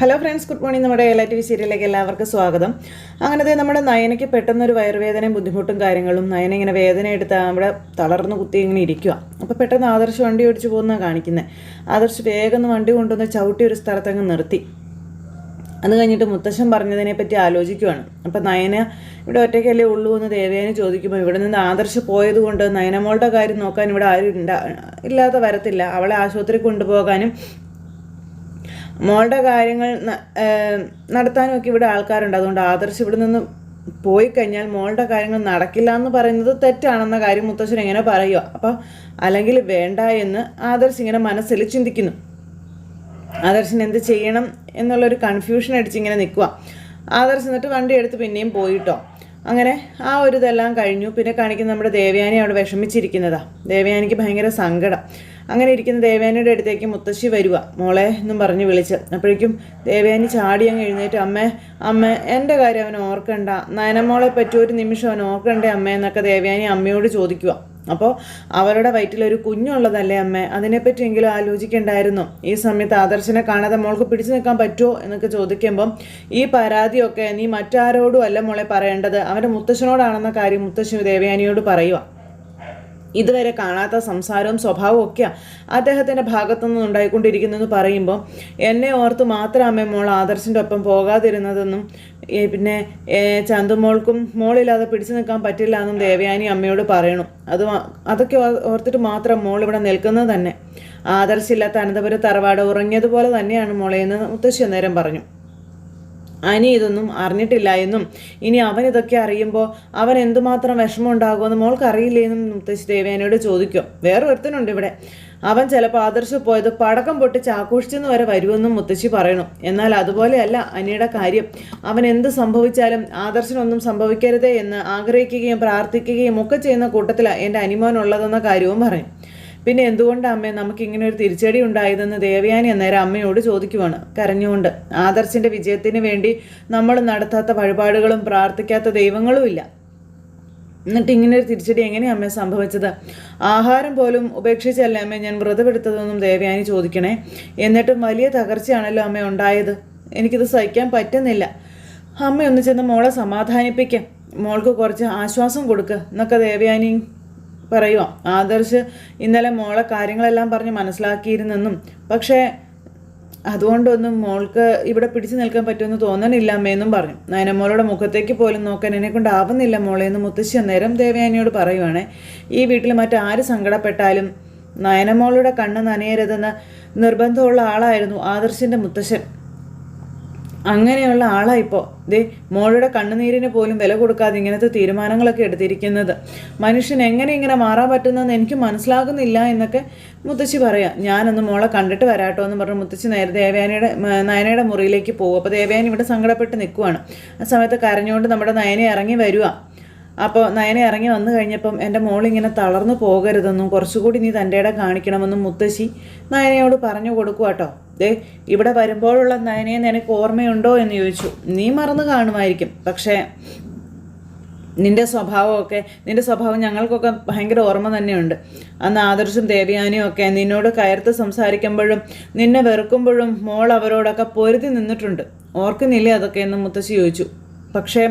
Hello friends good morning നമ്മുടെ L T V സീരിയലിലേക്ക് എല്ലാവർക്കും സ്വാഗതം. അങ്ങനത്തെ നമ്മുടെ നയനയ്ക്ക് പെട്ടെന്നൊരു വയറുവേദനയും ബുദ്ധിമുട്ടും കാര്യങ്ങളും നയന ഇങ്ങനെ വേദന എടുത്ത് അവിടെ തളർന്ന് കുത്തി ഇങ്ങനെ ഇരിക്കുക അപ്പോൾ പെട്ടെന്ന് ആദർശ് വണ്ടി ഓടിച്ച് പോകുന്ന കാണിക്കുന്നത് ആദർശ് വേഗം വണ്ടി കൊണ്ടുവന്ന് ചവിട്ടി ഒരു സ്ഥലത്തങ്ങ് നിർത്തി. അത് കഴിഞ്ഞിട്ട് മുത്തശ്ശൻ പറഞ്ഞതിനെ പറ്റി ആലോചിക്കുവാണ്. അപ്പം നയന ഇവിടെ ഒറ്റയ്ക്കല്ലേ ഉള്ളൂ എന്ന് ദേവേനെ ചോദിക്കുമ്പോൾ ഇവിടെ നിന്ന് ആദർശ് പോയതുകൊണ്ട് നയനമോളുടെ കാര്യം നോക്കാൻ ഇവിടെ ആരും ഇല്ലാതെ വരത്തില്ല. അവളെ ആശുപത്രി കൊണ്ടുപോകാനും മോളുടെ കാര്യങ്ങൾ നടത്താനുമൊക്കെ ഇവിടെ ആൾക്കാരുണ്ട്. അതുകൊണ്ട് ആദർശ് ഇവിടെ നിന്ന് പോയി കഴിഞ്ഞാൽ മോളുടെ കാര്യങ്ങൾ നടക്കില്ല എന്ന് പറയുന്നത് തെറ്റാണെന്ന കാര്യം മുത്തശ്ശൻ എങ്ങനെ പറയുക അപ്പോൾ അല്ലെങ്കിൽ വേണ്ട എന്ന് ആദർശ് ഇങ്ങനെ മനസ്സിൽ ചിന്തിക്കുന്നു. ആദർശൻ എന്ത് ചെയ്യണം എന്നുള്ളൊരു കൺഫ്യൂഷൻ അടിച്ച് ഇങ്ങനെ നിൽക്കുക ആദർശ് എന്നിട്ട് വണ്ടി എടുത്ത് പിന്നെയും പോയിട്ടോ. അങ്ങനെ ആ ഒരു ഇതെല്ലാം കഴിഞ്ഞു. പിന്നെ കാണിക്കുന്ന നമ്മുടെ ദേവയാനി അവിടെ വിഷമിച്ചിരിക്കുന്നതാ. ദേവയാനിക്ക് ഭയങ്കര സങ്കടം. അങ്ങനെ ഇരിക്കുന്ന ദേവയാനിയുടെ അടുത്തേക്ക് മുത്തശ്ശി വരിക മോളെ എന്നും പറഞ്ഞ് വിളിച്ച്. അപ്പോഴേക്കും ദേവയാനി ചാടി അങ്ങ് എഴുന്നേറ്റ് അമ്മേ അമ്മ എന്റെ കാര്യം അവൻ ഓർക്കണ്ട. നയനമോളെ പറ്റി ഒരു നിമിഷം അവൻ ഓർക്കണ്ടേ അമ്മ? എന്നൊക്കെ ദേവയാനി അമ്മയോട് ചോദിക്കുക അപ്പോൾ അവരുടെ വയറ്റിലൊരു കുഞ്ഞുള്ളതല്ലേ അമ്മ? അതിനെപ്പറ്റിയെങ്കിലും ആലോചിക്കേണ്ടായിരുന്നു. ഈ സമയത്ത് ആദർശനെ കാണാതെ മോൾക്ക് പിടിച്ചു നിൽക്കാൻ പറ്റുമോ എന്നൊക്കെ ചോദിക്കുമ്പം ഈ പരാതിയൊക്കെ നീ മറ്റാരോടും അല്ല മോളെ പറയേണ്ടത്. അവന്റെ മുത്തശ്ശനോടാണെന്ന കാര്യം മുത്തശ്ശി ദേവയാനിയോട് പറയുക ഇതുവരെ കാണാത്ത സംസാരവും സ്വഭാവവും ഒക്കെ അദ്ദേഹത്തിന്റെ ഭാഗത്തു നിന്ന് ഉണ്ടായിക്കൊണ്ടിരിക്കുന്നതെന്ന് പറയുമ്പോൾ എന്നെ ഓർത്ത് മാത്രമേ അമ്മ മോൾ ആദർശിന്റെ ഒപ്പം പോകാതിരുന്നതെന്നും പിന്നെ ചന്തുമോൾക്കും മോളില്ലാതെ പിടിച്ചു നിൽക്കാൻ പറ്റില്ല എന്നും ദേവയാനി അമ്മയോട് പറയണം. അത് അതൊക്കെ ഓർത്തിട്ട് മാത്രം മോൾ ഇവിടെ നിൽക്കുന്നത് തന്നെ. ആദർശില്ലാത്ത അനന്തപുരം തറവാട് ഉറങ്ങിയതുപോലെ തന്നെയാണ് മോളെ എന്ന് മുത്തശ്ശി അന്നേരം പറഞ്ഞു. അനി ഇതൊന്നും അറിഞ്ഞിട്ടില്ല എന്നും. ഇനി അവൻ ഇതൊക്കെ അറിയുമ്പോൾ അവൻ എന്തുമാത്രം വിഷമം ഉണ്ടാകുമെന്ന് മോൾക്ക് അറിയില്ലേ എന്നും മുത്തശ്ശി ദേവേനയോട് ചോദിക്കും. വേറെ ഒരുത്തനുണ്ട് ഇവിടെ. അവൻ ചിലപ്പോൾ ആദർശ് പോയത് പടക്കം പൊട്ടിച്ച് ആഘോഷിച്ചെന്ന് വരെ വരുമെന്നും മുത്തശ്ശി പറയണം. എന്നാൽ അതുപോലെയല്ല അനിയുടെ കാര്യം. അവൻ എന്ത് സംഭവിച്ചാലും ആദർശനൊന്നും സംഭവിക്കരുതേ എന്ന് ആഗ്രഹിക്കുകയും പ്രാർത്ഥിക്കുകയും ഒക്കെ ചെയ്യുന്ന കൂട്ടത്തിലാണ് എന്റെ അനിമോനുള്ളതെന്ന കാര്യവും പറയും. പിന്നെ എന്തുകൊണ്ടാണ് അമ്മേ നമുക്ക് ഇങ്ങനെ ഒരു തിരിച്ചടി ഉണ്ടായതെന്ന് ദേവയാനി അന്നേരം അമ്മയോട് ചോദിക്കുവാണ്. കരഞ്ഞുകൊണ്ട്. ആദർശിന്റെ വിജയത്തിന് വേണ്ടി നമ്മൾ നടത്താത്ത വഴിപാടുകളും പ്രാർത്ഥിക്കാത്ത ദൈവങ്ങളും ഇല്ല. എന്നിട്ട് ഇങ്ങനെ ഒരു തിരിച്ചടി എങ്ങനെയാണ് അമ്മ സംഭവിച്ചത്? ആഹാരം പോലും ഉപേക്ഷിച്ചല്ലേ അമ്മ ഞാൻ വ്രതമെടുത്തതെന്നും ദേവയാനി ചോദിക്കണേ. എന്നിട്ടും വലിയ തകർച്ചയാണല്ലോ അമ്മ ഉണ്ടായത്. എനിക്കിത് സഹിക്കാൻ പറ്റുന്നില്ല. അമ്മ ഒന്ന് ചെന്ന് മോളെ സമാധാനിപ്പിക്കാം. മോൾക്ക് കുറച്ച് ആശ്വാസം കൊടുക്കുക എന്നൊക്കെ ദേവയാനി പറയുക ആദർശ് ഇന്നലെ മോളെ കാര്യങ്ങളെല്ലാം പറഞ്ഞ് മനസ്സിലാക്കിയിരുന്നെന്നും. പക്ഷേ അതുകൊണ്ടൊന്നും മോൾക്ക് ഇവിടെ പിടിച്ചു നിൽക്കാൻ പറ്റുമെന്ന് തോന്നണില്ല അമ്മയെന്നും പറഞ്ഞു. നയനമോളുടെ മുഖത്തേക്ക് പോലും നോക്കാൻ എന്നെ കൊണ്ടാവുന്നില്ല മോളെ എന്ന് മുത്തശ്ശി അന്നേരം ദേവയാനിയോട് പറയുവാണേ. ഈ വീട്ടിൽ മറ്റാര് സങ്കടപ്പെട്ടാലും നയനമോളുടെ കണ്ണ് നനയരുതെന്ന നിർബന്ധമുള്ള ആളായിരുന്നു ആദർശിന്റെ മുത്തശ്ശൻ. അങ്ങനെയുള്ള ആളാ ഇപ്പോൾ ദേ മോളുടെ കണ്ണുനീരിന് പോലും വില കൊടുക്കാതെ ഇങ്ങനത്തെ തീരുമാനങ്ങളൊക്കെ എടുത്തിരിക്കുന്നത്. മനുഷ്യൻ എങ്ങനെ ഇങ്ങനെ മാറാൻ പറ്റുന്നതെന്ന് എനിക്ക് മനസ്സിലാകുന്നില്ല എന്നൊക്കെ മുത്തശ്ശി പറയാം. ഞാനൊന്ന് മോളെ കണ്ടിട്ട് വരാട്ടോ എന്ന് പറഞ്ഞ് മുത്തശ്ശി നേരെ ദേവയാനിയുടെ നയനയുടെ മുറിയിലേക്ക് പോകും അപ്പോൾ ദേവയാനി ഇവിടെ സങ്കടപ്പെട്ട് നിൽക്കുവാണ് ആ സമയത്ത് കരഞ്ഞുകൊണ്ട് നമ്മുടെ നയനെ ഇറങ്ങി വരുക അപ്പോൾ നയന ഇറങ്ങി വന്നു കഴിഞ്ഞപ്പം എന്റെ മോളിങ്ങനെ തളർന്നു പോകരുതെന്നും കുറച്ചുകൂടി നീ തന്റെ ഇടം കാണിക്കണമെന്നും മുത്തശ്ശി നയനയോട് പറഞ്ഞു കൊടുക്കുക കേട്ടോ ദേ ഇവിടെ വരുമ്പോഴുള്ള നയനയെ നിനക്ക് ഓർമ്മയുണ്ടോ എന്ന് ചോദിച്ചു. നീ മറന്നു കാണുമായിരിക്കും. പക്ഷേ നിന്റെ സ്വഭാവമൊക്കെ നിന്റെ സ്വഭാവം ഞങ്ങൾക്കൊക്കെ ഭയങ്കര ഓർമ്മ തന്നെയുണ്ട്. അന്ന് ആദർശും ദേവയാനിയും ഒക്കെ നിന്നോട് കയർത്ത് സംസാരിക്കുമ്പോഴും നിന്നെ വെറുക്കുമ്പോഴും മോൾ അവരോടൊക്കെ പൊരുതി നിന്നിട്ടുണ്ട്. ഓർക്കുന്നില്ലേ അതൊക്കെ എന്ന് മുത്തശ്ശി ചോദിച്ചു. പക്ഷേ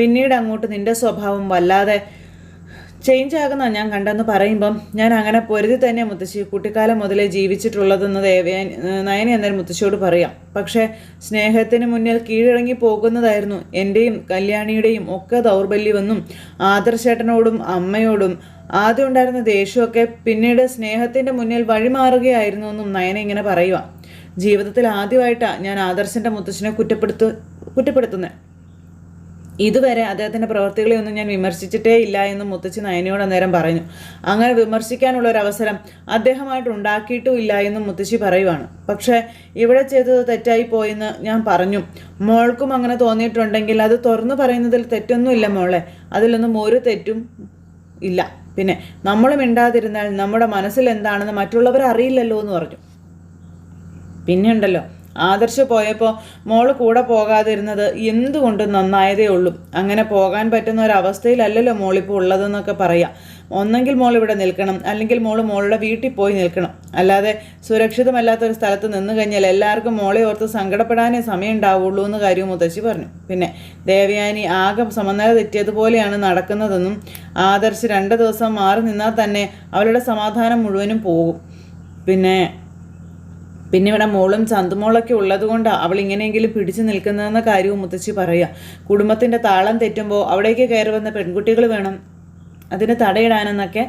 പിന്നീട് അങ്ങോട്ട് നിന്റെ സ്വഭാവം വല്ലാതെ ചേഞ്ച് ആകുന്ന ഞാൻ കണ്ടെന്ന് പറയുമ്പം ഞാൻ അങ്ങനെ പൊരുതി തന്നെ മുത്തശ്ശി കുട്ടിക്കാലം മുതലേ ജീവിച്ചിട്ടുള്ളതെന്ന് ദേവയാൻ നയന എന്നൊരു മുത്തശ്ശിയോട് പറയാം. പക്ഷേ സ്നേഹത്തിന് മുന്നിൽ കീഴടങ്ങി പോകുന്നതായിരുന്നു എന്റെയും കല്യാണിയുടെയും ഒക്കെ ദൗർബല്യമെന്നും ആദർശേട്ടനോടും അമ്മയോടും ആദ്യം ഉണ്ടായിരുന്ന ദേഷ്യമൊക്കെ പിന്നീട് സ്നേഹത്തിന്റെ മുന്നിൽ വഴിമാറുകയായിരുന്നു എന്നും നയന ഇങ്ങനെ പറയുക ജീവിതത്തിൽ ആദ്യമായിട്ടാണ് ഞാൻ ആദർശന്റെ മുത്തശ്ശിനെ കുറ്റപ്പെടുത്തു കുറ്റപ്പെടുത്തുന്നത് ഇതുവരെ അദ്ദേഹത്തിന്റെ പ്രവൃത്തികളെയൊന്നും ഞാൻ വിമർശിച്ചിട്ടേ ഇല്ല എന്ന് മുത്തച്ഛൻ നയനയോട് അന്നേരം പറഞ്ഞു. അങ്ങനെ വിമർശിക്കാനുള്ള ഒരു അവസരം അദ്ദേഹമായിട്ട് ഉണ്ടാക്കിയിട്ടും ഇല്ല എന്നും മുത്തശ്ശി പറയുവാണ്. പക്ഷേ ഇവിടെ ചെയ്തത് തെറ്റായി പോയെന്ന് ഞാൻ പറഞ്ഞു. മോൾക്കും അങ്ങനെ തോന്നിയിട്ടുണ്ടെങ്കിൽ അത് തുറന്നു പറയുന്നതിൽ തെറ്റൊന്നുമില്ല മോളെ. അതിലൊന്നും ഒരു തെറ്റും ഇല്ല. പിന്നെ നമ്മൾ മിണ്ടാതിരുന്നാൽ നമ്മുടെ മനസ്സിൽ എന്താണെന്ന് മറ്റുള്ളവർ അറിയില്ലല്ലോ എന്ന് പറഞ്ഞു. പിന്നെ ഉണ്ടല്ലോ. ആദർശ് പോയപ്പോൾ മോൾ കൂടെ പോകാതിരുന്നത് എന്തുകൊണ്ട് നന്നായതേ ഉള്ളൂ? അങ്ങനെ പോകാൻ പറ്റുന്ന ഒരവസ്ഥയിലല്ലല്ലോ മോളിപ്പോൾ ഉള്ളതെന്നൊക്കെ പറയാം. ഒന്നെങ്കിൽ മോൾ ഇവിടെ നിൽക്കണം അല്ലെങ്കിൽ മോൾ മോളുടെ വീട്ടിൽ പോയി നിൽക്കണം. അല്ലാതെ സുരക്ഷിതമല്ലാത്ത ഒരു സ്ഥലത്ത് നിന്ന് കഴിഞ്ഞാൽ എല്ലാവർക്കും മോളെ ഓർത്ത് സങ്കടപ്പെടാനേ സമയം ഉണ്ടാവുള്ളൂ എന്ന് കാര്യവും മുത്തശ്ശി പറഞ്ഞു. പിന്നെ ദേവയാനി ആകെ സമനില തെറ്റിയതുപോലെയാണ് നടക്കുന്നതെന്നും ആദർശ് രണ്ട് ദിവസം മാറി നിന്നാൽ തന്നെ അവളുടെ സമാധാനം മുഴുവനും പോകും. പിന്നെ പിന്നെ ഇവിടെ മോളും ചന്തുമോളൊക്കെ ഉള്ളത് കൊണ്ട് അവൾ ഇങ്ങനെയെങ്കിലും പിടിച്ചു നിൽക്കുന്നതെന്ന കാര്യവും മുത്തശ്ശി പറയുക. കുടുംബത്തിന്റെ താളം തെറ്റുമ്പോൾ അവിടേക്ക് കയറി വന്ന പെൺകുട്ടികൾ വേണം അതിന് തടയിടാനെന്നൊക്കെ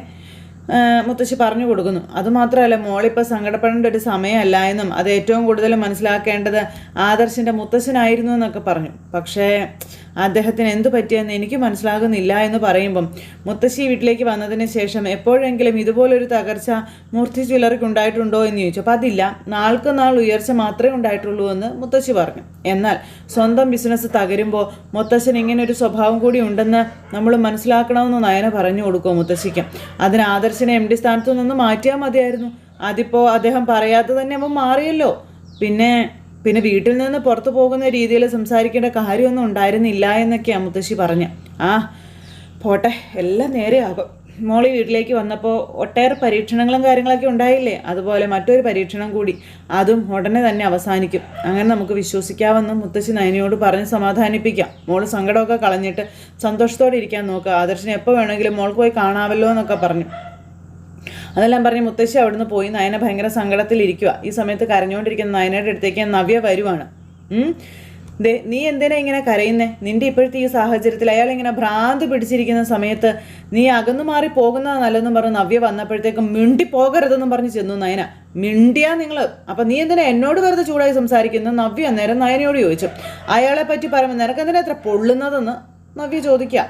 മുത്തശ്ശി പറഞ്ഞു കൊടുക്കുന്നു. അതുമാത്രമല്ല മോളിപ്പോൾ സങ്കടപ്പെടേണ്ട ഒരു സമയമല്ല എന്നും അത് ഏറ്റവും കൂടുതൽ മനസ്സിലാക്കേണ്ടത് ആദർശിന്റെ മുത്തശ്ശനായിരുന്നു എന്നൊക്കെ പറഞ്ഞു. പക്ഷേ അദ്ദേഹത്തിന് എന്തു പറ്റിയെന്ന് എനിക്ക് മനസ്സിലാകുന്നില്ല എന്ന് പറയുമ്പം മുത്തശ്ശി വീട്ടിലേക്ക് വന്നതിന് ശേഷം എപ്പോഴെങ്കിലും ഇതുപോലൊരു തകർച്ച മൂർത്തി ചിലർക്ക് ഉണ്ടായിട്ടുണ്ടോ എന്ന് ചോദിച്ചു. അപ്പോൾ അതില്ല. നാൾക്ക് നാൾ ഉയർച്ച മാത്രമേ ഉണ്ടായിട്ടുള്ളൂ എന്ന് മുത്തശ്ശി പറഞ്ഞു. എന്നാൽ സ്വന്തം ബിസിനസ് തകരുമ്പോൾ മുത്തശ്ശൻ ഇങ്ങനെ ഒരു സ്വഭാവം കൂടി ഉണ്ടെന്ന് നമ്മൾ മനസ്സിലാക്കണമെന്ന് നയന പറഞ്ഞു കൊടുക്കും മുത്തശ്ശിക്ക്? അതിന് ആദർശിനെ എം ഡി സ്ഥാനത്തു നിന്ന് മാറ്റിയാൽ മതിയായിരുന്നു. അതിപ്പോൾ അദ്ദേഹം പറയാതെ തന്നെ അവൻ മാറിയല്ലോ. പിന്നെ പിന്നെ വീട്ടിൽ നിന്ന് പുറത്തു പോകുന്ന രീതിയിൽ സംസാരിക്കേണ്ട കാര്യമൊന്നും ഉണ്ടായിരുന്നില്ല എന്നൊക്കെയാണ് മുത്തശ്ശി പറഞ്ഞ്. ആ പോട്ടെ എല്ലാം നേരെയാകും. മോളി വീട്ടിലേക്ക് വന്നപ്പോൾ ഒട്ടേറെ പരീക്ഷണങ്ങളും കാര്യങ്ങളൊക്കെ ഉണ്ടായില്ലേ? അതുപോലെ മറ്റൊരു പരീക്ഷണം കൂടി. അതും ഉടനെ തന്നെ അവസാനിക്കും. അങ്ങനെ നമുക്ക് വിശ്വസിക്കാമെന്ന് മുത്തശ്ശി നയനിയോട് പറഞ്ഞ് സമാധാനിപ്പിക്കാം. മോൾ സങ്കടമൊക്കെ കളഞ്ഞിട്ട് സന്തോഷത്തോടെ ഇരിക്കാൻ നോക്കുക ആദർശനെ എപ്പോൾ വേണമെങ്കിലും മോൾക്ക് പോയി കാണാമല്ലോ എന്നൊക്കെ പറഞ്ഞു. അതെല്ലാം പറഞ്ഞ് മുത്തശ്ശി അവിടുന്ന് പോയി നയന ഭയങ്കര സങ്കടത്തിലിരിക്കുക ഈ സമയത്ത് കരഞ്ഞുകൊണ്ടിരിക്കുന്ന നയനയുടെ അടുത്തേക്ക് നവ്യ വരുവാണ്. ദേ നീ എന്തിനാ ഇങ്ങനെ കരയുന്നേ? നിന്റെ ഇപ്പോഴത്തെ ഈ സാഹചര്യത്തിൽ അയാൾ ഇങ്ങനെ ഭ്രാന്ത് പിടിച്ചിരിക്കുന്ന സമയത്ത് നീ അകന്നു മാറി പോകുന്നത് നല്ലതെന്നും പറഞ്ഞ് നവ്യ വന്നപ്പോഴത്തേക്കും മിണ്ടി പോകരുതെന്നും പറഞ്ഞ് ചെന്നു നയന. മിണ്ടിയാ നിങ്ങൾ അപ്പം നീ എന്തിനാ എന്നോട് വെറുതെ ചൂടായി സംസാരിക്കുന്നത് നവ്യ അന്നേരം നയനയോട് ചോദിച്ചു. അയാളെ പറ്റി പറയുമ്പോൾ നിനക്കെന്തിനാ എത്ര പൊള്ളുന്നതെന്ന്? നവ്യ ചോദിക്കുക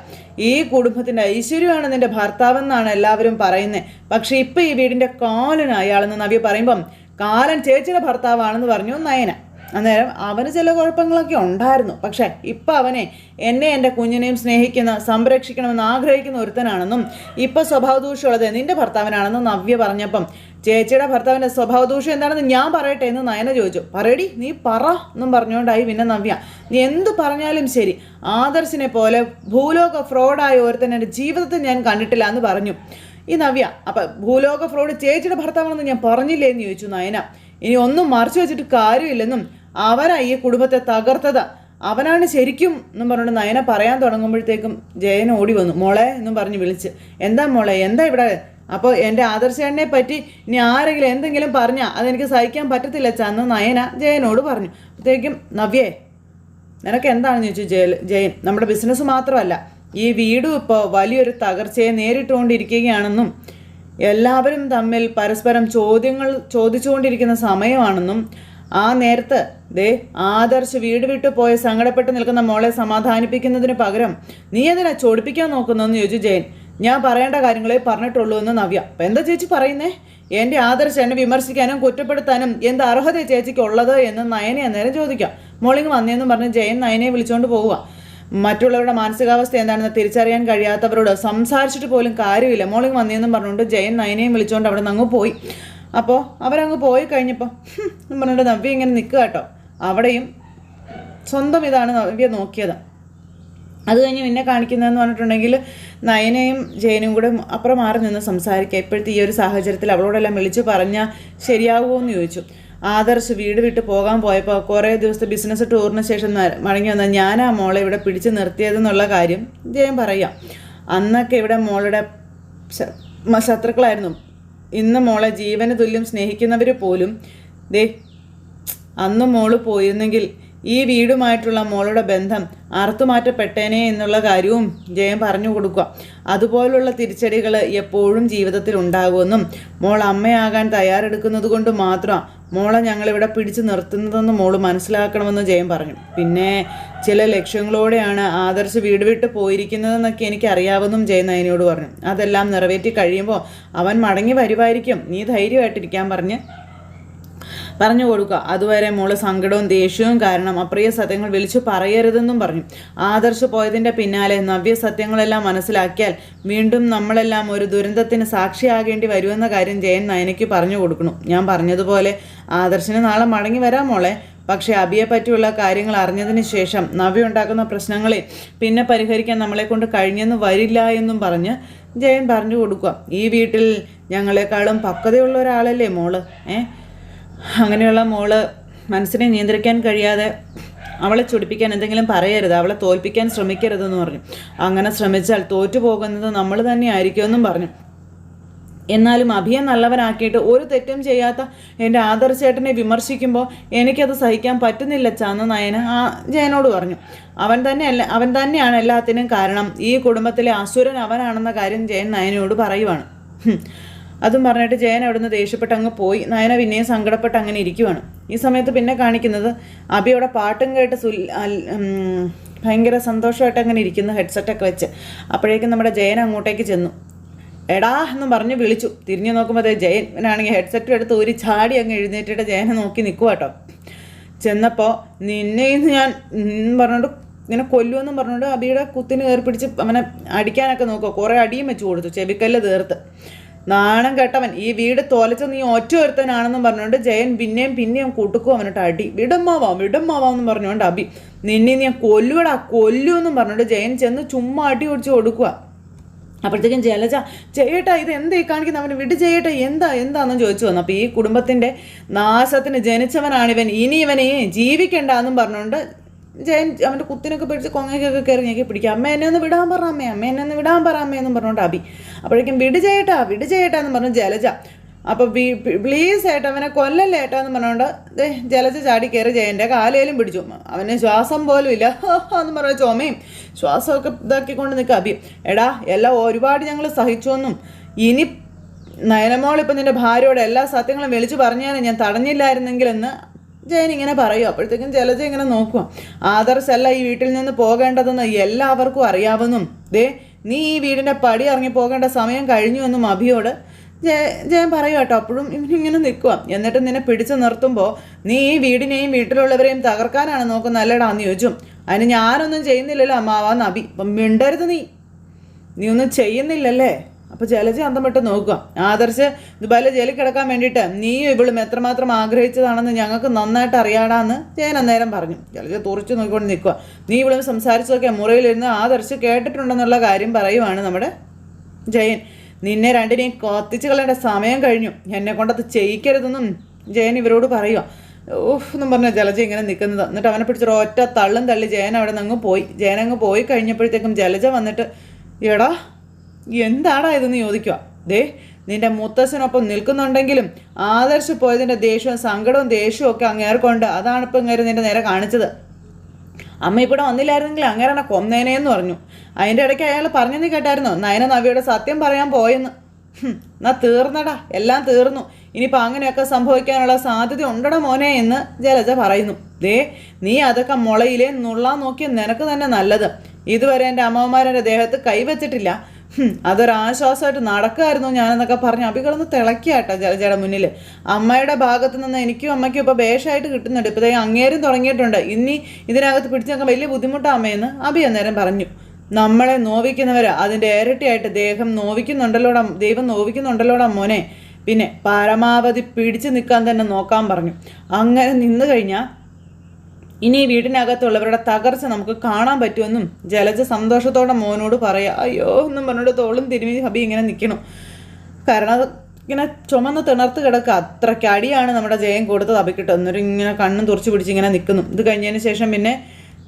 ഈ കുടുംബത്തിന്റെ ഐശ്വര്യമാണ് നിന്റെ ഭർത്താവെന്നാണ് എല്ലാവരും പറയുന്നത് പക്ഷേ ഇപ്പൊ ഈ വീടിന്റെ കാലന് അയാളെന്ന് നവ്യ പറയുമ്പം കാലൻ ചേച്ചിയുടെ ഭർത്താവാണെന്ന് പറഞ്ഞു നയന. അന്നേരം അവന് ചില കുഴപ്പങ്ങളൊക്കെ ഉണ്ടായിരുന്നു. പക്ഷേ ഇപ്പം അവനെ എന്നെ എന്റെ കുഞ്ഞിനെയും സ്നേഹിക്കുന്ന സംരക്ഷിക്കണമെന്ന് ആഗ്രഹിക്കുന്ന ഒരുത്തനാണെന്നും ഇപ്പം സ്വഭാവദൂഷ്യമുള്ളത് നിന്റെ ഭർത്താവിനാണെന്നും നവ്യ പറഞ്ഞപ്പം ചേച്ചിയുടെ ഭർത്താവിന്റെ സ്വഭാവദൂഷ്യം എന്താണെന്ന് ഞാൻ പറയട്ടെ എന്ന് നയന ചോദിച്ചു. പറയടി നീ പറ എന്നും പറഞ്ഞുകൊണ്ടായി പിന്നെ നവ്യ. നീ എന്ത് പറഞ്ഞാലും ശരി. ആദർശിനെ പോലെ ഭൂലോക ഫ്രോഡായ ഒരുത്തൻ എന്റെ ജീവിതത്തിൽ ഞാൻ കണ്ടിട്ടില്ല എന്ന് പറഞ്ഞു. ഈ നവ്യ അപ്പം ഭൂലോക ഫ്രോഡ് ചേച്ചിയുടെ ഭർത്താവാണെന്ന് ഞാൻ പറഞ്ഞില്ലേ? എന്ന് ചോദിച്ചു നയന. ഇനി ഒന്നും മറച്ചു വെച്ചിട്ട് കാര്യമില്ലെന്നും അവനാ ഈ കുടുംബത്തെ തകർത്തത്. അവനാണ് ശരിക്കും എന്നും പറഞ്ഞുകൊണ്ട് നയന പറയാൻ തുടങ്ങുമ്പോഴത്തേക്കും ജയൻ ഓടി വന്നു. മോളെ എന്നും പറഞ്ഞ് വിളിച്ച്. എന്താ മോളെ എന്താ ഇവിടെ? അപ്പോൾ എന്റെ ആദർശേണ്ണനെ പറ്റി ഇനി ആരെങ്കിലും എന്തെങ്കിലും പറഞ്ഞാൽ അതെനിക്ക് സഹിക്കാൻ പറ്റത്തില്ല ചന്ന് നയന ജയനോട് പറഞ്ഞു. അപ്പോഴത്തേക്കും നവ്യേ നിനക്ക് എന്താണെന്ന് ചോദിച്ചു ജയ ജയൻ. നമ്മുടെ ബിസിനസ് മാത്രമല്ല ഈ വീടും ഇപ്പോൾ വലിയൊരു തകർച്ചയെ നേരിട്ടുകൊണ്ടിരിക്കുകയാണെന്നും എല്ലാവരും തമ്മിൽ പരസ്പരം ചോദ്യങ്ങൾ ചോദിച്ചുകൊണ്ടിരിക്കുന്ന സമയമാണെന്നും ആ നേരത്ത് ദേ ആദർശ് വീട് വിട്ടു പോയ സങ്കടപ്പെട്ട് നിൽക്കുന്ന മോളെ സമാധാനിപ്പിക്കുന്നതിന് പകരം നീ എന്തിനാ ചോടിപ്പിക്കാൻ നോക്കുന്നതെന്ന് ചോദിച്ചു ജയൻ. ഞാൻ പറയേണ്ട കാര്യങ്ങളെ പറഞ്ഞിട്ടുള്ളൂ എന്ന് നവ്യ. അപ്പം എന്താ ചേച്ചി പറയുന്നേ? എന്റെ ആദർശ് എന്നെ വിമർശിക്കാനും കുറ്റപ്പെടുത്താനും എന്ത് അർഹത ചേച്ചിക്ക് ഉള്ളത് എന്ന് നയനെ അന്നേരം ചോദിക്കാം. മോളിങ് വന്നേന്നും പറഞ്ഞ് ജയൻ നയനെ വിളിച്ചുകൊണ്ട് പോവുക മറ്റുള്ളവരുടെ മാനസികാവസ്ഥ എന്താണെന്ന് തിരിച്ചറിയാൻ കഴിയാത്തവരോട് സംസാരിച്ചിട്ട് പോലും കാര്യമില്ല. മോളിങ് വന്നേന്നും പറഞ്ഞുകൊണ്ട് ജയൻ നയനെയും വിളിച്ചുകൊണ്ട് അവിടെ നിന്ന് അങ്ങ് പോയി. അപ്പോൾ അവരങ്ങ് പോയി കഴിഞ്ഞപ്പോൾ പറഞ്ഞിട്ട് നവ്യ ഇങ്ങനെ നിൽക്കുക കേട്ടോ. അവിടെയും സ്വന്തം ഇതാണ് നവ്യ നോക്കിയത്. അത് കഴിഞ്ഞ് പിന്നെ കാണിക്കുന്നതെന്ന് പറഞ്ഞിട്ടുണ്ടെങ്കിൽ നയനയും ജയനും കൂടെ അപ്പുറം മാറി നിന്ന് സംസാരിക്കുക. ഇപ്പോഴത്തെ ഈ ഒരു സാഹചര്യത്തിൽ അവളോടെല്ലാം വിളിച്ചു പറഞ്ഞാൽ ശരിയാകുമോ എന്ന് ചോദിച്ചു. ആദർശ് വീട് വിട്ട് പോകാൻ പോയപ്പോൾ കുറേ ദിവസത്തെ ബിസിനസ് ടൂറിന് ശേഷം മടങ്ങി വന്ന ഞാനാ മോളെ ഇവിടെ പിടിച്ചു നിർത്തിയതെന്നുള്ള കാര്യം ജയൻ പറയാം. അന്നൊക്കെ ഇവിടെ മോളുടെ ശത്രുക്കളായിരുന്നു. ഇന്ന് മോളെ ജീവന് തുല്യം സ്നേഹിക്കുന്നവർ പോലും ദേ അന്ന് മോൾ പോയിരുന്നെങ്കിൽ ഈ വീടുമായിട്ടുള്ള മോളുടെ ബന്ധം അറുത്തുമാറ്റപ്പെട്ടേനെ എന്നുള്ള കാര്യവും ജയം പറഞ്ഞു കൊടുക്കുക. അതുപോലുള്ള തിരിച്ചടികൾ എപ്പോഴും ജീവിതത്തിൽ ഉണ്ടാകുമെന്നും മോൾ അമ്മയാകാൻ തയ്യാറെടുക്കുന്നത് കൊണ്ട് മാത്രം മോളെ ഞങ്ങളിവിടെ പിടിച്ചു നിർത്തുന്നതെന്ന് മോൾ മനസ്സിലാക്കണമെന്ന് ജയൻ പറഞ്ഞു. പിന്നെ ചില ലക്ഷ്യങ്ങളോടെയാണ് ആദർശ് വീട് വിട്ട് പോയിരിക്കുന്നതെന്നൊക്കെ എനിക്കറിയാവുന്നതും ജയൻ നയനോട് പറഞ്ഞു. അതെല്ലാം നിറവേറ്റി കഴിയുമ്പോൾ അവൻ മടങ്ങി വരുമായിരിക്കും. നീ ധൈര്യമായിട്ടിരിക്കാൻ പറഞ്ഞ്. പറഞ്ഞു കൊടുക്കുക. അതുവരെ മോൾ സങ്കടവും ദേഷ്യവും കാരണം അപ്രിയ സത്യങ്ങൾ വിളിച്ചു പറയരുതെന്നും പറഞ്ഞു. ആദർശ് പോയതിന്റെ പിന്നാലെ നവ്യ സത്യങ്ങളെല്ലാം മനസ്സിലാക്കിയാൽ വീണ്ടും നമ്മളെല്ലാം ഒരു ദുരന്തത്തിന് സാക്ഷിയാകേണ്ടി വരുമെന്ന കാര്യം ജയൻ നയനയ്ക്ക് പറഞ്ഞു കൊടുക്കണം. ഞാൻ പറഞ്ഞതുപോലെ ആദർശിന് നാളെ മടങ്ങി വരാം മോളെ. പക്ഷേ അബിയെ പറ്റിയുള്ള കാര്യങ്ങൾ അറിഞ്ഞതിന് ശേഷം നവ്യ ഉണ്ടാക്കുന്ന പ്രശ്നങ്ങളെ പിന്നെ പരിഹരിക്കാൻ നമ്മളെ കൊണ്ട് കഴിഞ്ഞെന്ന് വരില്ല എന്നും പറഞ്ഞ് ജയൻ പറഞ്ഞു കൊടുക്കുക. ഈ വീട്ടിൽ ഞങ്ങളെക്കാളും പക്വതയുള്ള ഒരാളല്ലേ മോൾ? ഏ? അങ്ങനെയുള്ള മോൾ മനസ്സിനെ നിയന്ത്രിക്കാൻ കഴിയാതെ അവളെ ചൊടിപ്പിക്കാൻ എന്തെങ്കിലും പറയരുത് അവളെ തോൽപ്പിക്കാൻ ശ്രമിക്കരുതെന്ന് പറഞ്ഞു. അങ്ങനെ ശ്രമിച്ചാൽ തോറ്റു പോകുന്നത് നമ്മൾ തന്നെ ആയിരിക്കുമെന്നും പറഞ്ഞു. എന്നാലും അഭിയെ നല്ലവനാക്കിയിട്ട് ഒരു തെറ്റും ചെയ്യാത്ത എന്റെ ആദർശേട്ടനെ വിമർശിക്കുമ്പോൾ എനിക്കത് സഹിക്കാൻ പറ്റുന്നില്ല ചാന്ന് നയന ആ ജയനോട് പറഞ്ഞു. അവൻ തന്നെ അല്ല അവൻ തന്നെയാണ് എല്ലാത്തിനും കാരണം. ഈ കുടുംബത്തിലെ അസുരൻ അവനാണെന്ന കാര്യം ജയൻ നയനോട് പറയുവാണ്. അതും പറഞ്ഞിട്ട് ജയൻ അവിടുന്ന് ദേഷ്യപ്പെട്ട് അങ്ങ് പോയി. നയന പിന്നെയും സങ്കടപ്പെട്ട് അങ്ങനെ ഇരിക്കുവാണ്. ഈ സമയത്ത് പിന്നെ കാണിക്കുന്നത് അബിയുടെ പാട്ടും കേട്ട് സുൽ ഭയങ്കര സന്തോഷമായിട്ട് അങ്ങനെ ഇരിക്കുന്നു ഹെഡ്സെറ്റൊക്കെ വെച്ച് അപ്പോഴേക്കും നമ്മുടെ ജയൻ അങ്ങോട്ടേക്ക് ചെന്നു. എടാ എന്ന് പറഞ്ഞ് വിളിച്ചു. തിരിഞ്ഞു നോക്കുമ്പോൾ അതെ ജയനാണെങ്കിൽ ഹെഡ്സെറ്റും എടുത്ത് ഒരു ചാടി അങ്ങ് എഴുന്നേറ്റിട്ട് ജയനെ നോക്കി നിൽക്കുക കേട്ടോ ചെന്നപ്പോൾ നിന്നെ ഇന്ന് ഞാൻ പറഞ്ഞുകൊണ്ട് ഇങ്ങനെ കൊല്ലുമെന്നും പറഞ്ഞുകൊണ്ട് അബിയുടെ കുത്തിന് കയറി പിടിച്ച് അവനെ അടിക്കാനൊക്കെ നോക്കുക കുറേ അടിയും വെച്ച് കൊടുത്തു. ചെവിക്കല്ല് തീർത്ത്. നാണം കെട്ടവൻ. ഈ വീട് തോലച്ച നീ ഒറ്റ ഒരുത്തനാണെന്നും പറഞ്ഞുകൊണ്ട് ജയൻ പിന്നെയും പിന്നെയും കൂട്ടുക്കും അവനോട്ട് അടി. വിടമ്മാവാം വിടമ്മാവാം എന്ന് പറഞ്ഞുകൊണ്ട് അബി നിന്നെ നീ കൊല്ലുവടാ കൊല്ലുമെന്നും പറഞ്ഞുകൊണ്ട് ജയൻ ചെന്ന് ചുമ്മാ അടി ഒടിച്ച് കൊടുക്കുക അപ്പോഴത്തേക്കും ജലജ ചെയ്യട്ടാ ഇത് എന്താ ഈ കാണിക്കുന്ന? അവന് വിട് ചെയ്യട്ടെ എന്താ എന്താണെന്ന് ചോദിച്ചു വന്നു. അപ്പോൾ ഈ കുടുംബത്തിന്റെ നാശത്തിന് ജനിച്ചവനാണിവൻ. ഇനി ഇവനെ ജീവിക്കണ്ട എന്നും പറഞ്ഞുകൊണ്ട് ജയൻ അവന്റെ കുത്തിനൊക്കെ പിടിച്ച് കൊങ്ങയ്ക്കൊക്കെ കയറി ഞെക്കി പിടിക്കുക അമ്മ എന്നെ ഒന്ന് വിടാൻ പറ അമ്മേ അമ്മ എന്നെ ഒന്ന് വിടാൻ പറ അമ്മേ എന്നും പറഞ്ഞുകൊണ്ട് അബി അപ്പോഴേക്കും വിട് ചേട്ടാ വിട് ചേട്ടാ എന്ന് പറഞ്ഞു ജലജ. അപ്പോൾ പ്ലീസ് ഏട്ടാ അവനെ കൊല്ലല്ലേ ഏട്ടാ എന്ന് പറഞ്ഞുകൊണ്ട് ജലജ ചാടി കയറി ജയന്റെ കാലേലും പിടിച്ചു. അവന് ശ്വാസം പോലും ഇല്ല. എന്ന് പറഞ്ഞ ചുമയും. ശ്വാസമൊക്കെ ഇതാക്കിക്കൊണ്ട് നിൽക്കുക അബി എടാ എല്ലാം ഒരുപാട് ഞങ്ങൾ സഹിച്ചൊന്നും. ഇനി നയനമോൾ ഇപ്പം നിന്റെ ഭാര്യയോട് എല്ലാ സത്യങ്ങളും വിളിച്ചു പറഞ്ഞാൽ ഞാൻ തടഞ്ഞില്ലായിരുന്നെങ്കിലെന്ന് ജയൻ ഇങ്ങനെ പറയും. അപ്പോഴത്തേക്കും ജലജ ഇങ്ങനെ നോക്കുക. അല്ല ഈ വീട്ടിൽ നിന്ന് പോകേണ്ടതെന്ന് എല്ലാവർക്കും അറിയാവുന്നും. ദേ നീ ഈ വീടിന്റെ പടി ഇറങ്ങി പോകേണ്ട സമയം കഴിഞ്ഞു എന്നും അഭിയോട് ജയ ജയൻ പറയും കേട്ടോ. അപ്പോഴും ഇവനിങ്ങനെ നിൽക്കുക. എന്നിട്ട് നിന്നെ പിടിച്ചു നിർത്തുമ്പോൾ നീ ഈ വീടിനെയും വീട്ടിലുള്ളവരെയും തകർക്കാനാണ് നോക്കുന്നത് അല്ലടാ എന്ന് ചോദിച്ചു. അതിന് ഞാനൊന്നും ചെയ്യുന്നില്ലല്ലോ അമ്മാവാന്ന് അഭി മിണ്ടരുത് നീ. നീ ഒന്നും ചെയ്യുന്നില്ലല്ലേ? അപ്പോൾ ജലജ അന്തം വിട്ട് നോക്കുക. ആദർശ് ദുബായിലെ ജയിലിൽ കിടക്കാൻ വേണ്ടിയിട്ട് നീ ഇവളും എത്രമാത്രം ആഗ്രഹിച്ചതാണെന്ന് ഞങ്ങൾക്ക് നന്നായിട്ട് അറിയാടാന്ന് ജയൻ അന്നേരം പറഞ്ഞു. ജലജ തുറച്ചു നോക്കിക്കൊണ്ട് നിൽക്കുക. നീ ഇവളും സംസാരിച്ചതൊക്കെ മുറിയിലിരുന്ന് ആദർശ് കേട്ടിട്ടുണ്ടെന്നുള്ള കാര്യം പറയുവാണ് നമ്മുടെ ജയൻ. നിന്നെ രണ്ടിനെയും കത്തിച്ച് കളയേണ്ട സമയം കഴിഞ്ഞു. എന്നെ കൊണ്ടത് ചെയ്യിക്കരുതെന്നും ജയൻ ഇവരോട് പറയുക. ഓഫ് എന്നും പറഞ്ഞ ജലജ ഇങ്ങനെ നിൽക്കുന്നത്. എന്നിട്ട് അവനെ പിടിച്ചൊരു ഒറ്റ തള്ളും തള്ളി ജയൻ അവിടെ നിന്ന് അങ്ങ് പോയി. ജയൻ അങ്ങ് പോയി കഴിഞ്ഞപ്പോഴത്തേക്കും ജലജ വന്നിട്ട് എടാ എന്താടാ ഇതെന്ന് ചോദിക്കുക ദേ നിന്റെ മുത്തശ്ശനൊപ്പം നിൽക്കുന്നുണ്ടെങ്കിലും ആദർശ് പോയതിന്റെ ദേഷ്യവും സങ്കടവും ദേഷ്യവും ഒക്കെ അങ്ങേർക്കൊണ്ട് അതാണ് ഇപ്പം ഇങ്ങനെ നിന്റെ നേരെ കാണിച്ചത്. അമ്മ ഇവിടെ വന്നില്ലായിരുന്നെങ്കിൽ കൊന്നേനെ എന്ന് പറഞ്ഞു. അതിന്റെ ഇടയ്ക്ക് അയാൾ പറഞ്ഞെന്ന് കേട്ടായിരുന്നോ? നയന നവിയുടെ സത്യം പറയാൻ പോയെന്ന്. എന്നാ തീർന്നടാ എല്ലാം തീർന്നു. ഇനിയിപ്പോൾ അങ്ങനെയൊക്കെ സംഭവിക്കാനുള്ള സാധ്യത ഉണ്ടടാ മോനെ എന്ന് ജലജ പറയുന്നു. ദേ നീ അതൊക്കെ മുളയിലെ നുള്ളാൻ നോക്കിയ നിനക്ക് തന്നെ നല്ലത്. ഇതുവരെ എന്റെ അമ്മമാരെ ദേഹത്ത് കൈവച്ചിട്ടില്ല. അതൊരാശ്വാസമായിട്ട് നടക്കുമായിരുന്നു ഞാനെന്നൊക്കെ പറഞ്ഞു അഭികളൊന്ന് തിളക്കിയാട്ടോ ജലജയുടെ മുന്നിൽ അമ്മയുടെ ഭാഗത്ത് നിന്ന് എനിക്കും അമ്മയ്ക്കും ഇപ്പോൾ ബേഷായിട്ട് കിട്ടുന്നുണ്ട്. ഇപ്പോൾ അങ്ങേരും തുടങ്ങിയിട്ടുണ്ട്. ഇനി ഇതിനകത്ത് പിടിച്ചു നോക്കാൻ വലിയ ബുദ്ധിമുട്ടാണ് അമ്മയെന്ന് അഭി അന്നേരം പറഞ്ഞു. നമ്മളെ നോവിക്കുന്നവർ അതിന്റെ ഇരട്ടിയായിട്ട് ദേഹം നോവിക്കുന്നുണ്ടല്ലോടാ ദൈവം നോവിക്കുന്നുണ്ടല്ലോടാ മോനെ. പിന്നെ പരമാവധി പിടിച്ചു നിൽക്കാൻ തന്നെ നോക്കാൻ പറഞ്ഞു. അങ്ങനെ നിന്ന് കഴിഞ്ഞാൽ ഇനി വീടിനകത്തുള്ളവരുടെ തകർച്ച നമുക്ക് കാണാൻ പറ്റുമെന്നും ജലജ സന്തോഷത്തോടെ മോനോട് പറയാം അയ്യോ എന്നും പറഞ്ഞിട്ട് തോളും തിരുമി ഹബി ഇങ്ങനെ നിൽക്കണം കാരണം ഇങ്ങനെ ചുമന്ന് തിണർത്ത് കിടക്കുക അത്രയ്ക്ക് അടിയാണ് നമ്മുടെ ജയം കൊടുത്തത് അബിക്കിട്ട്. എന്നൊരു ഇങ്ങനെ കണ്ണും തുറച്ചു പിടിച്ച് ഇങ്ങനെ നിൽക്കുന്നു ഇത് കഴിഞ്ഞതിന് ശേഷം പിന്നെ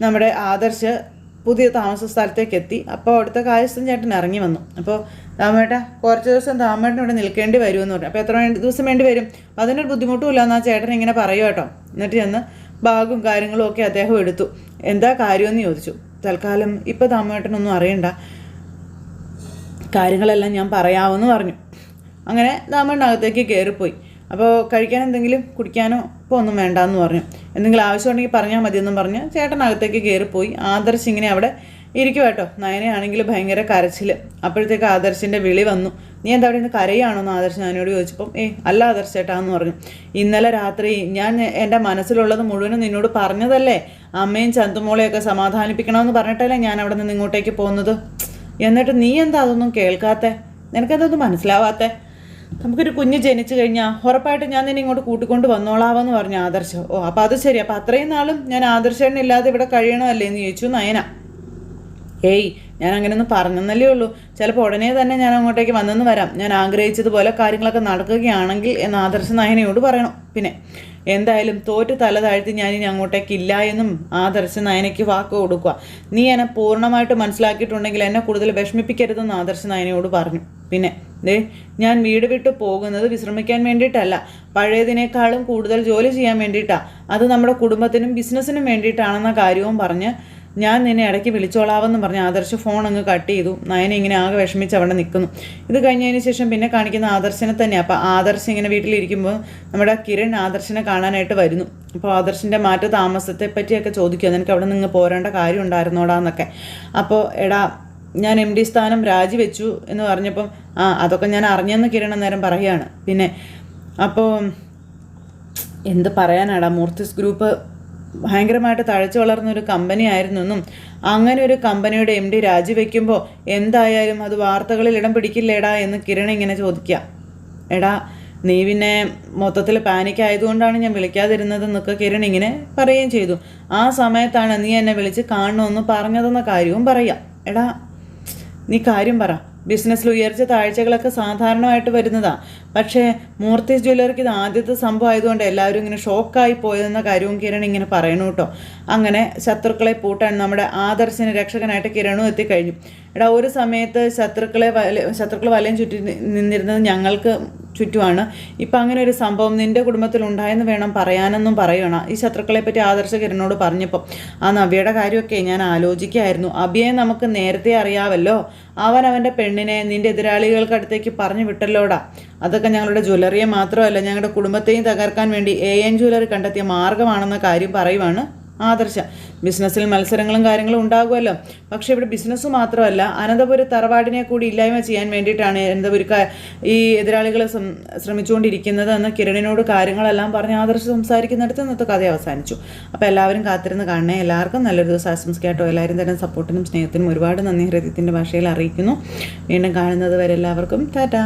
നമ്മുടെ ആദർശ് പുതിയ താമസ സ്ഥലത്തേക്ക് എത്തി. അപ്പോൾ അവിടുത്തെ കായസ്ഥം ചേട്ടൻ ഇറങ്ങി വന്നു. അപ്പോൾ താമേട്ട കുറച്ച് ദിവസം താമേട്ടൻ ഇവിടെ നിൽക്കേണ്ടി വരുമെന്ന് പറഞ്ഞു. അപ്പോൾ എത്ര ദിവസം വേണ്ടി വരും? അതിനൊരു ബുദ്ധിമുട്ടും ഇല്ല എന്നാൽ ചേട്ടൻ ഇങ്ങനെ പറയും കേട്ടോ. എന്നിട്ട് ചെന്ന് ബാഗും കാര്യങ്ങളും ഒക്കെ അദ്ദേഹം എടുത്തു. എന്താ കാര്യമെന്ന് ചോദിച്ചു. തൽക്കാലം ഇപ്പോൾ താമേട്ടനൊന്നും അറിയണ്ട. കാര്യങ്ങളെല്ലാം ഞാൻ പറയാമെന്ന് പറഞ്ഞു. അങ്ങനെ ദാമണ്ണകത്തേക്ക് കയറിപ്പോയി അപ്പോൾ കഴിക്കാൻ എന്തെങ്കിലും കുടിക്കാനോ ഇപ്പോൾ ഒന്നും വേണ്ടാന്ന് പറഞ്ഞു. എന്തെങ്കിലും ആവശ്യമുണ്ടെങ്കിൽ പറഞ്ഞാൽ മതിയെന്നും പറഞ്ഞ് ചേട്ടനകത്തേക്ക് കയറിപ്പോയി ആദർശ് ഇങ്ങനെ അവിടെ ഇരിക്കും കേട്ടോ. നയനയാണെങ്കിൽ ഭയങ്കര കരച്ചിൽ അപ്പോഴത്തേക്ക് ആദർശിന്റെ വിളി വന്നു. നീ എന്താ അവിടെ നിന്ന് കരയാണോ എന്ന് ആദർശ് ഞാനോട് ചോദിച്ചപ്പം ഏ അല്ല ആദർശ് ചേട്ടാന്ന് പറഞ്ഞു. ഇന്നലെ രാത്രി ഞാൻ എന്റെ മനസ്സിലുള്ളത് മുഴുവനും നിന്നോട് പറഞ്ഞതല്ലേ? അമ്മയും ചന്തുമോളെയൊക്കെ സമാധാനിപ്പിക്കണമെന്ന് പറഞ്ഞിട്ടല്ലേ ഞാൻ അവിടെ നിന്ന് ഇങ്ങോട്ടേക്ക് പോകുന്നത്? എന്നിട്ട് നീ എന്താ അതൊന്നും കേൾക്കാത്തെ? നിനക്കതൊന്നും മനസ്സിലാവാത്തേ? നമുക്കൊരു കുഞ്ഞ് ജനിച്ചു കഴിഞ്ഞാൽ ഉറപ്പായിട്ട് ഞാൻ നിന്നെ ഇങ്ങോട്ട് കൂട്ടിക്കൊണ്ട് വന്നോളാവെന്ന് പറഞ്ഞു ആദർശ്. ഓ അപ്പോൾ അത് ശരി അപ്പോൾ അത്രയും നാളും ഞാൻ ആദർശേട്ടൻ ഇല്ലാതെ ഇവിടെ കഴിയണമല്ലേ എന്ന് ചോദിച്ചു നയന. ഏയ് ഞാൻ അങ്ങനെയൊന്നും പറഞ്ഞെന്നല്ലേ ഉള്ളൂ. ചിലപ്പോൾ ഉടനെ തന്നെ ഞാൻ അങ്ങോട്ടേക്ക് വന്നെന്ന് വരാം. ഞാൻ ആഗ്രഹിച്ചതുപോലെ കാര്യങ്ങളൊക്കെ നടക്കുകയാണെങ്കിൽ എന്ന് ആദർശ നയനയോട് പറയണം. പിന്നെ എന്തായാലും തോറ്റ് തല താഴ്ത്തി ഞാൻ ഇനി അങ്ങോട്ടേക്ക് ഇല്ല എന്നും ആദർശ നയനയ്ക്ക് വാക്ക് കൊടുക്കുക. നീ എന്നെ പൂർണമായിട്ട് മനസ്സിലാക്കിയിട്ടുണ്ടെങ്കിൽ എന്നെ കൂടുതൽ വിഷമിപ്പിക്കരുതെന്ന് ആദർശ നയനയോട് പറഞ്ഞു. പിന്നെ ദേ ഞാൻ വീട് വിട്ട് പോകുന്നത് വിശ്രമിക്കാൻ വേണ്ടിയിട്ടല്ല. പഴയതിനേക്കാളും കൂടുതൽ ജോലി ചെയ്യാൻ വേണ്ടിയിട്ടാണ് അത് നമ്മുടെ കുടുംബത്തിനും ബിസിനസ്സിനും വേണ്ടിയിട്ടാണെന്ന കാര്യവും പറഞ്ഞ് ഞാൻ നിന്നെ ഇടയ്ക്ക് വിളിച്ചോളാവെന്ന് പറഞ്ഞ് ആദർശ് ഫോൺ അങ്ങ് കട്ട് ചെയ്തു. നയന ഇങ്ങനെ ആകെ വിഷമിച്ച് അവിടെ നിൽക്കുന്നു ഇത് കഴിഞ്ഞതിന് ശേഷം പിന്നെ കാണിക്കുന്ന ആദർശനെ തന്നെ അപ്പോൾ ആദർശ് ഇങ്ങനെ വീട്ടിലിരിക്കുമ്പോൾ നമ്മുടെ കിരൺ ആദർശനെ കാണാനായിട്ട് വരുന്നു. അപ്പോൾ ആദർശിന്റെ മാറ്റ താമസത്തെ പറ്റിയൊക്കെ ചോദിക്കുക നിനക്ക് അവിടെ നിന്ന് പോരേണ്ട കാര്യം ഉണ്ടായിരുന്നോടാ എന്നൊക്കെ. അപ്പോൾ എടാ ഞാൻ എം ഡി സ്ഥാനം രാജിവെച്ചു എന്ന് പറഞ്ഞപ്പം ആ അതൊക്കെ ഞാൻ അറിഞ്ഞെന്ന് കിരൺ അന്നേരം പറയുകയാണ്. പിന്നെ അപ്പോൾ എന്ത് പറയാനാടാ? മൂർത്തിസ് ഗ്രൂപ്പ് ഭയങ്കരമായിട്ട് തഴച്ചു വളർന്ന ഒരു കമ്പനി ആയിരുന്നു എന്നും അങ്ങനെ ഒരു കമ്പനിയുടെ എം ഡി രാജിവെക്കുമ്പോൾ എന്തായാലും അത് വാർത്തകളിൽ ഇടം പിടിക്കില്ലേടാ എന്ന് കിരൺ ഇങ്ങനെ ചോദിക്കുക എടാ നീ പിന്നെ മൊത്തത്തിൽ പാനിക് ആയതുകൊണ്ടാണ് ഞാൻ വിളിക്കാതിരുന്നത് എന്നൊക്കെ കിരൺ ഇങ്ങനെ പറയുകയും ചെയ്തു. ആ സമയത്താണ് നീ എന്നെ വിളിച്ച് കാണണമെന്ന് പറഞ്ഞതെന്ന കാര്യവും പറയാം. എടാ നീ കാര്യം പറ. ബിസിനസ്സിൽ ഉയർച്ച താഴ്ചകളൊക്കെ സാധാരണമായിട്ട് വരുന്നതാ. പക്ഷേ മൂർത്തീസ് ജ്വല്ലറിക്ക് ഇത് ആദ്യത്തെ സംഭവം ആയതുകൊണ്ട് എല്ലാവരും ഇങ്ങനെ ഷോക്കായി പോയതെന്ന കാര്യവും കിരൺ ഇങ്ങനെ പറയണു കേട്ടോ. അങ്ങനെ ശത്രുക്കളെ പൂട്ടാൻ നമ്മുടെ ആദർശിന് രക്ഷകനായിട്ട് കിരണും എത്തിക്കഴിഞ്ഞു. എടാ ഒരു സമയത്ത് ശത്രുക്കളെ വല ശത്രുക്കൾ വലയം ചുറ്റി നിന്നിരുന്നത് ഞങ്ങൾക്ക് ചുറ്റുമാണ് ഇപ്പം അങ്ങനെ ഒരു സംഭവം നിന്റെ കുടുംബത്തിൽ ഉണ്ടായെന്ന് വേണം പറയാനെന്നും പറയണം ഈ ശത്രുക്കളെ പറ്റി ആദർശ കിരണോട് പറഞ്ഞപ്പോൾ ആ നവ്യയുടെ കാര്യമൊക്കെ ഞാൻ ആലോചിക്കായിരുന്നു. അഭിയെ നമുക്ക് നേരത്തെ അറിയാവല്ലോ. അവൻ അവന്റെ പെണ്ണിനെ നിന്റെ എതിരാളികൾക്കടുത്തേക്ക് പറഞ്ഞു വിട്ടല്ലോടാ. അതൊക്കെ ഞങ്ങളുടെ ജ്വല്ലറിയെ മാത്രമല്ല ഞങ്ങളുടെ കുടുംബത്തെയും തകർക്കാൻ വേണ്ടി എ എൻ ജ്വല്ലറി കണ്ടെത്തിയ മാർഗമാണെന്ന കാര്യം പറയുവാണ് ആദർശ. ബിസിനസ്സിൽ മത്സരങ്ങളും കാര്യങ്ങളും ഉണ്ടാകുമല്ലോ. പക്ഷേ ഇവിടെ ബിസിനസ് മാത്രമല്ല അനന്തപുര തറവാടിനെ കൂടി ഇല്ലായ്മ ചെയ്യാൻ വേണ്ടിയിട്ടാണ് അനന്തപുരക്ക ഈ എതിരാളികൾ ശ്രമിച്ചുകൊണ്ടിരിക്കുന്നത് എന്ന് കിരണിനോട് കാര്യങ്ങളെല്ലാം പറഞ്ഞ് ആദർശ സംസാരിക്കുന്നിടത്ത് ഇന്നത്തെ കഥ അവസാനിച്ചു. അപ്പോൾ എല്ലാവരും കാത്തിരുന്ന് കാണണേ. എല്ലാവർക്കും നല്ലൊരു ദിവസം ആശംസിക്കാട്ടോ എല്ലാവരും തരുന്ന സപ്പോർട്ടിനും സ്നേഹത്തിനും ഒരുപാട് നന്ദി. ഹൃദയത്തിന്റെ ഭാഷയിൽ അറിയിക്കുന്നു. വീണ്ടും കാണുന്നത് വരെ എല്ലാവർക്കും ടാറ്റാ.